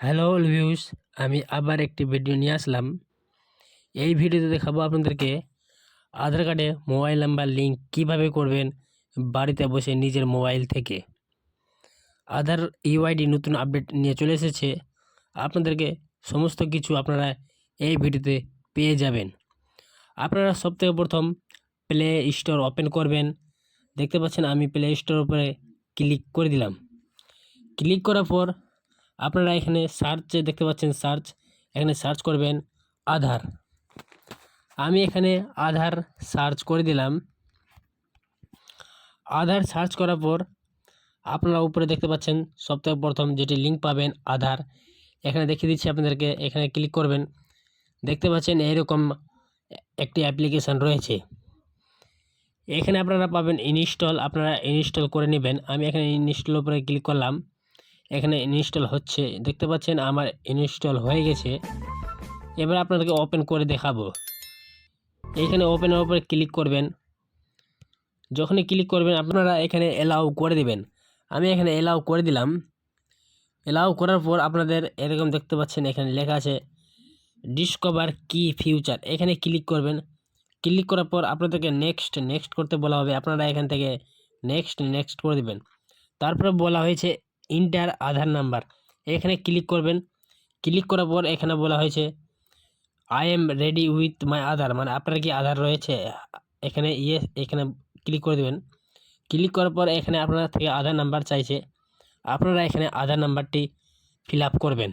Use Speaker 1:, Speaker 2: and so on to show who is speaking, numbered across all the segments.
Speaker 1: Hello views আমি আবার একটি ভিডিও নিয়ে আসলাম। এই ভিডিওতে দেখাবো আপনাদেরকে আধার কার্ডে মোবাইল নাম্বার লিঙ্ক কীভাবে করবেন বাড়িতে বসে নিজের মোবাইল থেকে। আধার ইউআইডি নতুন আপডেট নিয়ে চলে এসেছে। আপনাদেরকে সমস্ত কিছু আপনারা এই ভিডিওতে পেয়ে যাবেন। আপনারা সবথেকে প্রথম প্লে স্টোর ওপেন করবেন। দেখতে পাচ্ছেন আমি প্লে স্টোর উপরে ক্লিক করে দিলাম। ক্লিক করার পর আপনারা এখানে সার্চে দেখতে পাচ্ছেন সার্চ এখানে সার্চ করবেন আধার। আমি এখানে আধার সার্চ করে দিলাম। আধার সার্চ করার পর আপনারা উপরে দেখতে পাচ্ছেন সবথেকে প্রথম যেটি লিঙ্ক পাবেন আধার। এখানে দেখিয়ে দিচ্ছি আপনাদেরকে, এখানে ক্লিক করবেন। দেখতে পাচ্ছেন এইরকম একটি অ্যাপ্লিকেশান রয়েছে। এখানে আপনারা পাবেন ইনস্টল আপনারা ইনস্টল করে নেবেন। আমি এখানে ইনস্টল উপরে ক্লিক করলাম। এখানে ইনস্টল হচ্ছে। দেখতে পাচ্ছেন আমার ইনস্টল হয়ে গেছে। এবার আপনাদেরকে ওপেন করে দেখাবো। এইখানে ওপেনের উপরে ক্লিক করবেন। যখনই ক্লিক করবেন, আপনারা এখানে এলাও করে দিবেন। আমি এখানে এলাও করে দিলাম। এলাও করার পর আপনাদের এরকম দেখতে পাচ্ছেন এখানে লেখা আছে ডিসকভার কি ফিউচার এখানে ক্লিক করবেন। ক্লিক করার পর আপনাদেরকে নেক্সট নেক্সট করতে বলা হবে। আপনারা এখান থেকে নেক্সট নেক্সট করে দেবেন। তারপরে বলা হয়েছে ইন্টার আধার নাম্বার এখানে ক্লিক করবেন। ক্লিক করার পর এখানে বলা হয়েছে I am ready with my Aadhaar মানে আপনার কি আধার রয়েছে? এখানে ইয়ে এখানে ক্লিক করে দেবেন। ক্লিক করার পর এখানে আপনার থেকে আধার নাম্বার চাইছে। আপনারা এখানে আধার নাম্বারটি ফিল করবেন।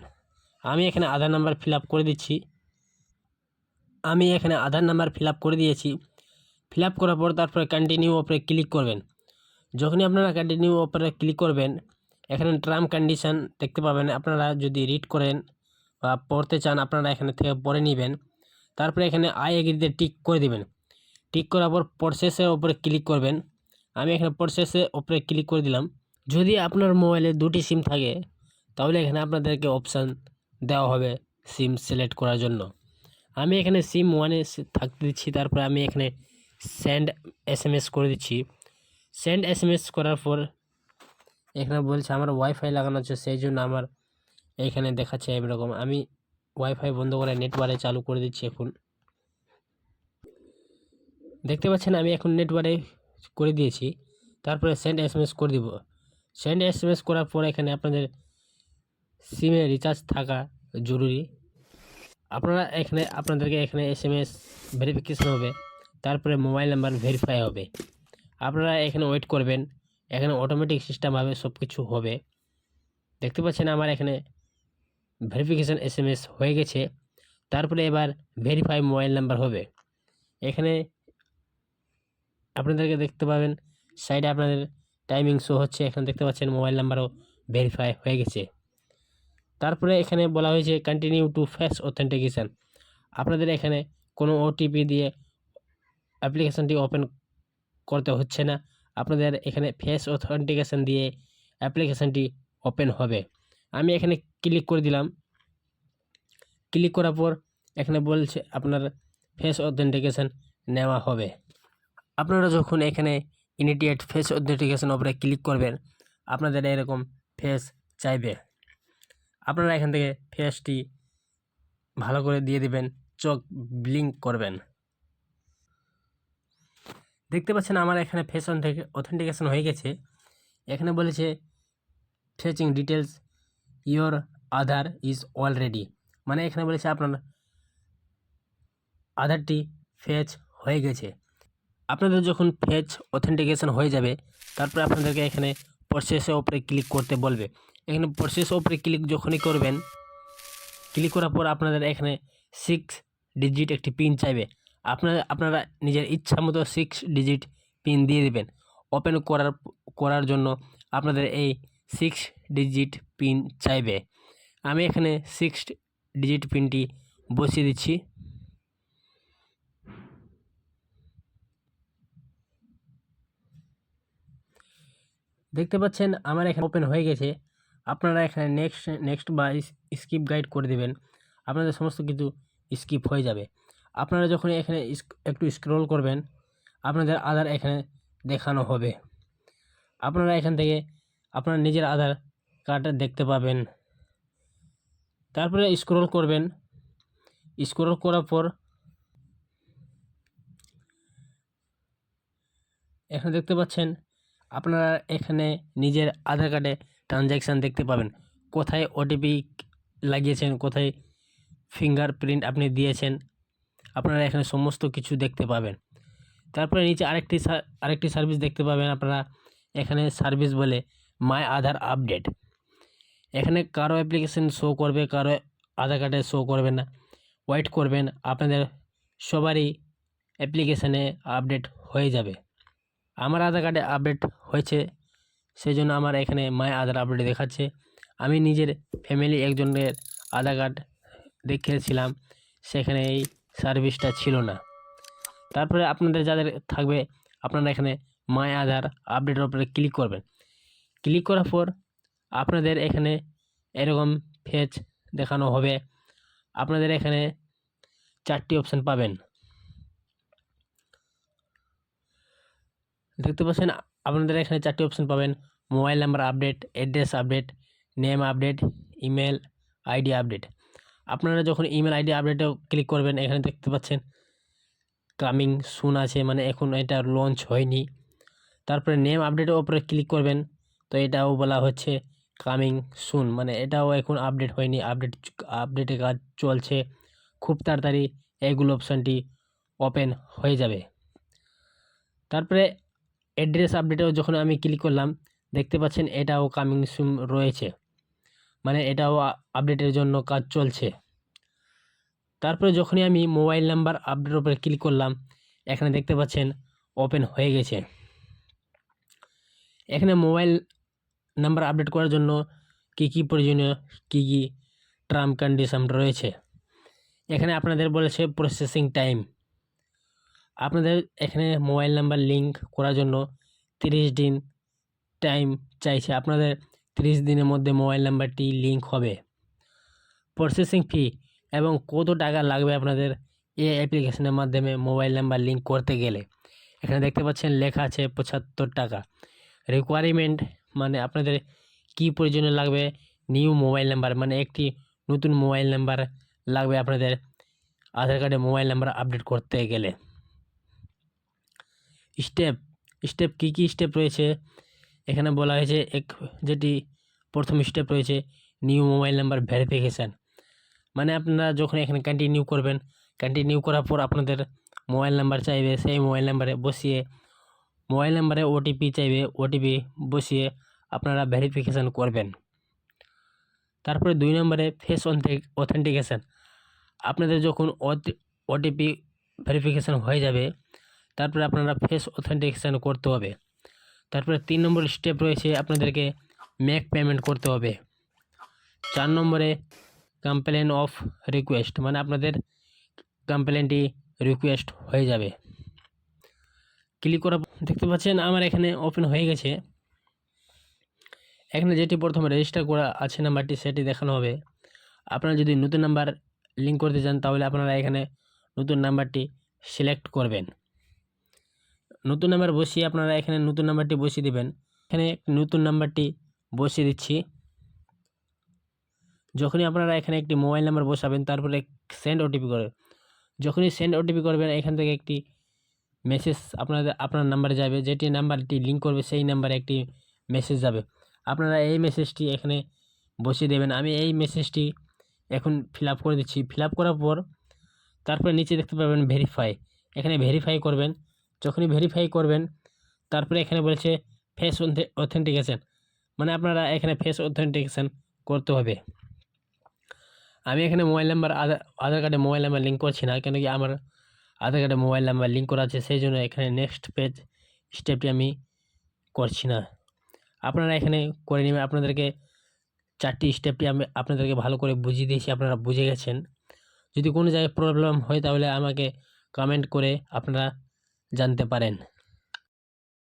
Speaker 1: আমি এখানে আধার নাম্বার ফিল করে দিচ্ছি। আমি এখানে আধার নাম্বার ফিল করে দিয়েছি। ফিল করার পর তারপরে কন্টিনিউ ওপরে ক্লিক করবেন। যখনই আপনারা কন্টিনিউ ওপরে ক্লিক করবেন এখানে টার্ম কন্ডিশন দেখতে পাবেন। আপনারা যদি রিড করেন বা পড়তে চান, আপনারা এখানে থেকে পড়ে নেবেন। তারপরে এখানে আই এগ্রিতে টিক করে দিবেন। টিক করার পর প্রসেসের ওপরে ক্লিক করবেন। আমি এখানে প্রসেসের ওপরে ক্লিক করে দিলাম। যদি আপনার মোবাইলে দুটি সিম থাকে, তাহলে এখানে আপনাদেরকে অপশান দেওয়া হবে সিম সিলেক্ট করার জন্য। আমি এখানে সিম ওয়ানে থাকতে দিচ্ছি। তারপরে আমি এখানে সেন্ড এস করে দিচ্ছি। সেন্ড এস করার পর এখানে বলছে আমার ওয়াইফাই লাগানো আছে, সেই জন্য আমার এইখানে দেখাচ্ছে এরকম। আমি ওয়াইফাই বন্ধ করে নেটওয়ার্কে চালু করে দিচ্ছি এখন। দেখতে পাচ্ছেন, আমি এখন নেটওয়ার্কে করে দিয়েছি। তারপরে সেন্ড এস এম এস করে দিব। সেন্ড এস এম এস করার পর এখানে আপনাদের সিমে রিচার্জ থাকা জরুরি। আপনারা এখানে, আপনাদেরকে এখানে এস এম এস ভেরিফিকেশন হবে, তারপরে মোবাইল নাম্বার ভেরিফাই হবে। আপনারা এখানে ওয়েট করবেন। এখানে অটোমেটিক সিস্টেমভাবে সব কিছু হবে। দেখতে পাচ্ছেন আমার এখানে ভেরিফিকেশান এস হয়ে গেছে। তারপরে এবার ভেরিফাই মোবাইল নাম্বার হবে। এখানে আপনাদেরকে দেখতে পাবেন সাইডে আপনাদের টাইমিং শো হচ্ছে। এখানে দেখতে পাচ্ছেন মোবাইল নাম্বারও ভেরিফাই হয়ে গেছে। তারপরে এখানে বলা হয়েছে কন্টিনিউ টু ফেস অথেন্টিকেশান আপনাদের এখানে কোনো ওটিপি দিয়ে অ্যাপ্লিকেশানটি ওপেন করতে হচ্ছে না। আপনাদের এখানে ফেস অথেন্টিকেশান দিয়ে অ্যাপ্লিকেশানটি ওপেন হবে। আমি এখানে ক্লিক করে দিলাম। ক্লিক করার পর এখানে বলছে আপনার ফেস অথেন্টিকেশান নেওয়া হবে। আপনারা যখন এখানে ইমিডিয়েট ফেস অথেন্টিকেশান ওপরে ক্লিক করবেন, আপনাদের এরকম ফেস চাইবে। আপনারা এখান থেকে ফেসটি ভালো করে দিয়ে দিবেন, চোখ ব্লিঙ্ক করবেন। দেখতে পাচ্ছেন আমার এখানে ফেস অথেন্টিকেশন হয়ে গেছে। এখানে বলেছে fetching details your Aadhaar is already মানে এখানে বলেছে আপনার আধারটি ফেচ হয়ে গেছে। আপনাদের যখন ফেচ অথেন্টিকেশন হয়ে যাবে, তারপরে আপনাদেরকে এখানে প্রসেসের ওপরে ক্লিক করতে বলবে। এখানে প্রসেস ওপরে ক্লিক যখনই করবেন ক্লিক করার পর আপনাদের এখানে সিক্স ডিজিট একটি পিন চাইবে। আপনারা আপনারা নিজের ইচ্ছা মতো সিক্স ডিজিট পিন দিয়ে দেবেন। ওপেন করার করার জন্য আপনাদের এই সিক্স ডিজিট পিন চাইবে। আমি এখানে সিক্স ডিজিট পিনটি বসিয়ে দিচ্ছি। দেখতে পাচ্ছেন, আমার এখানে ওপেন হয়ে গেছে। আপনারা এখানে নেক্সট নেক্সট বা স্কিপ গাইড করে দেবেন। আপনাদের সমস্ত কিছু স্কিপ হয়ে যাবে। আপনারা যখন এখানে একটু স্ক্রল করবেন, আপনাদের আধার এখানে দেখানো হবে। আপনারা এখান থেকে আপনার নিজের আধার কার্ড দেখতে পাবেন। তারপরে স্ক্রল করবেন। স্ক্রল করার পর এখানে দেখতে পাচ্ছেন, আপনারা এখানে নিজের আধার কার্ডে ট্রানজ্যাকশান দেখতে পাবেন। কোথায় ওটিপি লাগিয়েছেন, কোথায় ফিঙ্গারপ্রিন্ট আপনি দিয়েছেন আপনারা এখানে সমস্ত কিছু দেখতে পাবেন। তারপরে নিচে আরেকটি আরেকটি সার্ভিস দেখতে পাবেন আপনারা, এখানে সার্ভিস বলে মাই আধার আপডেট এখানে কারও অ্যাপ্লিকেশন শো করবে, কারও আধার কার্ডে শো করবে না। ওয়েট করবেন, আপনাদের সবারই অ্যাপ্লিকেশানে আপডেট হয়ে যাবে। আমার আধার কার্ডে আপডেট হয়েছে সেই জন্য আমার এখানে মাই আধার আপডেট দেখাচ্ছে। আমি নিজের ফ্যামিলি একজনের আধার কার্ড দেখেছিলাম সেখানে এই সার্ভিসটা ছিল না। তারপরে আপনাদের যাদের থাকবে, আপনারা এখানে মাই আধার আপডেটের উপরে ক্লিক করবেন। ক্লিক করার পর আপনাদের এখানে এরকম ফেজ দেখানো হবে। আপনাদের এখানে চারটি অপশান পাবেন। দেখতে পাচ্ছেন, আপনাদের এখানে চারটি অপশান পাবেন। Mobile number update address update name update email ID update আপনারা যখন ইমেল আইডি আপডেটেও ক্লিক করবেন, এখানে দেখতে পাচ্ছেন কামিং সুন আছে মানে এখন এটা লঞ্চ হয়নি। তারপরে নেম আপডেটের ওপরে ক্লিক করবেন, তো এটাও বলা হচ্ছে কামিং সুন মানে এটাও এখন আপডেট হয়নি আপডেট আপডেটের কাজ চলছে। খুব তাড়াতাড়ি এগুলো অপশানটি ওপেন হয়ে যাবে। তারপরে অ্যাড্রেস আপডেটেও যখন আমি ক্লিক করলাম, দেখতে পাচ্ছেন এটাও কামিং সুন রয়েছে। মানে এটাও আপডেটের জন্য কাজ চলছে। তারপরে যখনই আমি মোবাইল নাম্বার আপডেটের উপরে ক্লিক করলাম, এখানে দেখতে পাচ্ছেন ওপেন হয়ে গেছে। এখানে মোবাইল নাম্বার আপডেট করার জন্য কী কী প্রয়োজনীয়, কী কী টার্ম কন্ডিশন রয়েছে। এখানে আপনাদের বলেছে প্রসেসিং টাইম আপনাদের এখানে মোবাইল নাম্বার লিঙ্ক করার জন্য তিরিশ দিন টাইম চাইছে। আপনাদের তিরিশ দিনের মধ্যে মোবাইল নাম্বারটি লিঙ্ক হবে। প্রসেসিং ফি এবং কত টাকা লাগবে আপনাদের এই অ্যাপ্লিকেশনের মাধ্যমে মোবাইল নাম্বার লিঙ্ক করতে গেলে। এখানে দেখতে পাচ্ছেন লেখা আছে পঁচাত্তর টাকা। রিকোয়ারমেন্ট মানে আপনাদের কী প্রয়োজনে লাগবে? নিউ মোবাইল নাম্বার মানে একটি নতুন মোবাইল নাম্বার লাগবে আপনাদের আধার কার্ডে মোবাইল নাম্বার আপডেট করতে গেলে। স্টেপ স্টেপ কী কী স্টেপ রয়েছে? এখানে বলা হয়েছে এক যেটি প্রথম স্টেপ রয়েছে নিউ মোবাইল নাম্বার ভেরিফিকেশান মানে আপনারা যখন এখানে কন্টিনিউ করবেন কন্টিনিউ করার পর আপনাদের মোবাইল নাম্বার চাইবে, সেই মোবাইল নাম্বারে বসিয়ে মোবাইল নাম্বারে ওটিপি চাইবে ওটিপি বসিয়ে আপনারা ভেরিফিকেশান করবেন। তারপরে দুই নম্বরে ফেস অথেন্টিকেশান আপনাদের যখন ওটিপি ভেরিফিকেশান হয়ে যাবে, তারপরে আপনারা ফেস অথেন্টিকেশান করতে হবে। তারপরে তিন নম্বর স্টেপ রয়েছে আপনাদেরকে মেক পেমেন্ট করতে হবে। চার নম্বরে কমপ্লেন অফ রিকোয়েস্ট মানে আপনাদের কমপ্লেনটি রিকোয়েস্ট হয়ে যাবে। ক্লিক করা দেখতে পাচ্ছেন আমার এখানে ওপেন হয়ে গেছে। এখানে যেটি প্রথমে রেজিস্টার করা আছে নাম্বারটি সেটি দেখানো হবে। আপনারা যদি নতুন নাম্বার লিঙ্ক করতে চান তাহলে আপনারা এখানে নতুন নাম্বারটি সিলেক্ট করবেন। নতুন নাম্বার বসিয়ে আপনারা এখানে নতুন নাম্বারটি বসিয়ে দেবেন। এখানে নতুন নাম্বারটি বসিয়ে দিচ্ছি। যখনই আপনারা এখানে একটি মোবাইল নাম্বার বসাবেন, তারপরে সেন্ড ওটিপি করবেন। যখনই সেন্ড ওটিপি করবেন, এখান থেকে একটি মেসেজ আপনাদের, আপনার নাম্বারে যাবে। যেটি নাম্বারটি লিঙ্ক করবে, সেই নাম্বারে একটি মেসেজ যাবে। আপনারা এই মেসেজটি এখানে বসিয়ে দেবেন। আমি এই মেসেজটি এখন ফিল করে দিচ্ছি। ফিল করার পর, তারপরে নিচে দেখতে পাবেন ভেরিফাই এখানে ভেরিফাই করবেন। যখনই ভেরিফাই করবেন, তারপরে এখানে বলেছে ফেস অথেন্টিকেশান মানে আপনারা এখানে ফেস অথেন্টিকেশন করতে হবে। আমি এখানে মোবাইল নাম্বার আধার আধার কার্ডে মোবাইল নাম্বার লিঙ্ক করছি না, কেন কি আমার আধার কার্ডে মোবাইল নাম্বার লিঙ্ক করা আছে, সেই জন্য এখানে নেক্সট পেজ স্টেপটি আমি করছি না। আপনারা এখানে করে নেবেন, আপনাদেরকে চারটি স্টেপটি আমি আপনাদেরকে ভালো করে বুঝিয়ে দিয়েছি, আপনারা বুঝে গেছেন। যদি কোনো জায়গায় প্রবলেম হয় তাহলে আমাকে কমেন্ট করে আপনারা জানতে পারেন।